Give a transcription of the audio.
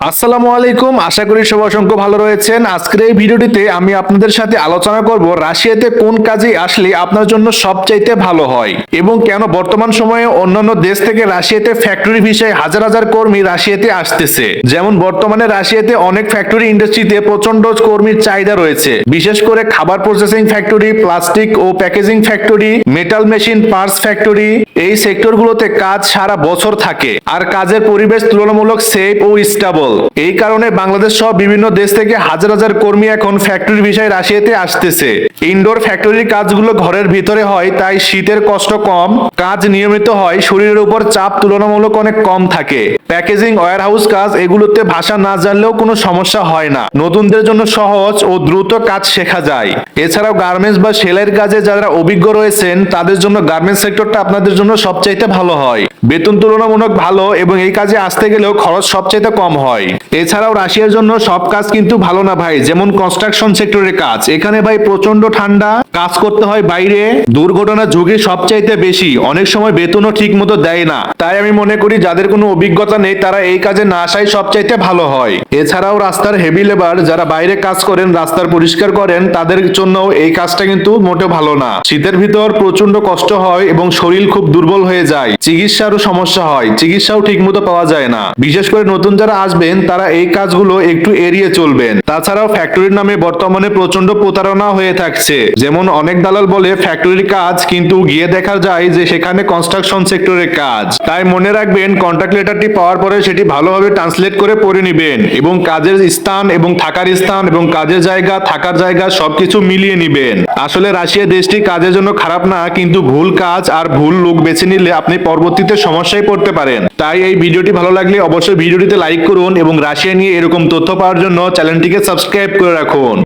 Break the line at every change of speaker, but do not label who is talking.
আসসালামু আলাইকুম, আশা করি সবাই অসংখ্য ভালো রয়েছেন। আজকের এই ভিডিওটিতে আমি আপনাদের সাথে আলোচনা করব রাশিয়াতে কোন কাজে আসলে আপনার জন্য সবচাইতে ভালো হয় এবং কেন বর্তমান সময়ে অন্যান্য দেশ থেকে রাশিয়াতে ফ্যাক্টরি ভিসায় হাজার হাজার কর্মী রাশিয়াতে আসতেছে। যেমন বর্তমানে রাশিয়াতে অনেক ফ্যাক্টরি ইন্ডাস্ট্রিতে প্রচণ্ড কর্মীর চাহিদা রয়েছে। বিশেষ করে খাবার প্রসেসিং ফ্যাক্টরি প্লাস্টিক ও packaging factory metal machine parts factory এই সেক্টরগুলোতে কাজ সারা বছর থাকে। আর কাজের পরিবেশ তুলনামূলক সেফ ও স্টেবল এই কারণে বাংলাদেশ সহ বিভিন্ন দেশ থেকে হাজার হাজার কর্মী এখন ফ্যাক্টরি বিষয়ে রাশিয়াতে আসতেছে। ইনডোর ফ্যাক্টরির কাজগুলো ঘরের ভিতরে হয়, তাই শীতের কষ্ট কম, কাজ নিয়মিত হয়, শরীরের উপর চাপ তুলনামূলক অনেক কম থাকে। প্যাকেজিং ওয়্যার হাউস কাজ এগুলোতে ভাষা না জানলেও কোনো সমস্যা হয় না। নতুনদের জন্য সহজ ও দ্রুত কাজ শেখা যায়। এছাড়াও গার্মেন্টস বা সেলাইয়ের কাজে যারা অভিজ্ঞ রয়েছেন, তাদের জন্য গার্মেন্টস সেক্টরটা আপনাদের জন্য সবচাইতে ভালো হয়। বেতন তুলনামূলক ভালো এবং এই কাজে আসতে গেলেও খরচ সবচাইতে কম হয়। এছাড়াও রাশিয়ার জন্য সব কাজ কিন্তু ভালো না ভাই, যেমন কনস্ট্রাকশন সেক্টরের কাজ। এখানে ভাই প্রচণ্ড ঠান্ডা। কাজ করতে হয় বাইরে। দুর্ঘটনার ঝুঁকি সবচাইতে বেশি। অনেক সময় বেতনও ঠিক মতো দেয় না। তাই আমি মনে করি, যাদের কোনো অভিজ্ঞতা নেই, তারা এই কাজে না আসাই সবচাইতে ভালো হয়। এছাড়াও রাস্তার হেভি লেবার যারা বাইরে কাজ করেন, রাস্তার পরিষ্কার করেন, তাদের জন্য এই কাজটা কিন্তু মোটে ভালো না। শীতের ভিতর প্রচণ্ড কষ্ট হয় এবং শরীর খুব দুর্বল হয়ে যায়। চিকিৎসারও সমস্যা হয়। চিকিৎসাও ঠিক মতো পাওয়া যায় না। বিশেষ করে নতুন যারা আসবেন, তারা এই কাজগুলো একটু এড়িয়ে চলবেন। তাছাড়াও ফ্যাক্টরির নামে বর্তমানে প্রচণ্ড প্রতারণা হয়ে থাকছে। যেমন অনেক দালাল বলে ফ্যাক্টরির কাজ, কিন্তু গিয়ে দেখা যায় যে সেখানে কনস্ট্রাকশন সেক্টরের কাজ। তাই মনে রাখবেন কন্ট্রাক্ট লেটারটি পাওয়ার পরে সেটি ভালোভাবে ট্রান্সলেট করে পড়ে নেবেন এবং কাজের স্থান এবং থাকার স্থান এবং কাজের জায়গা, থাকার জায়গা সবকিছু মিলিয়ে নিবেন। আসলে রাশিয়া দেশটি কাজের জন্য খারাপ না, কিন্তু ভুল কাজ আর ভুল লোক বেছে নিলে আপনি পরবর্তীতে সমস্যায় পড়তে পারেন। তাই এই ভিডিওটি ভালো লাগলে অবশ্যই ভিডিওটিতে লাইক করুন এবং রাশিয়া নিয়ে এরকম তথ্য পাওয়ার জন্য চ্যানেলটিকে সাবস্ক্রাইব করে রাখুন।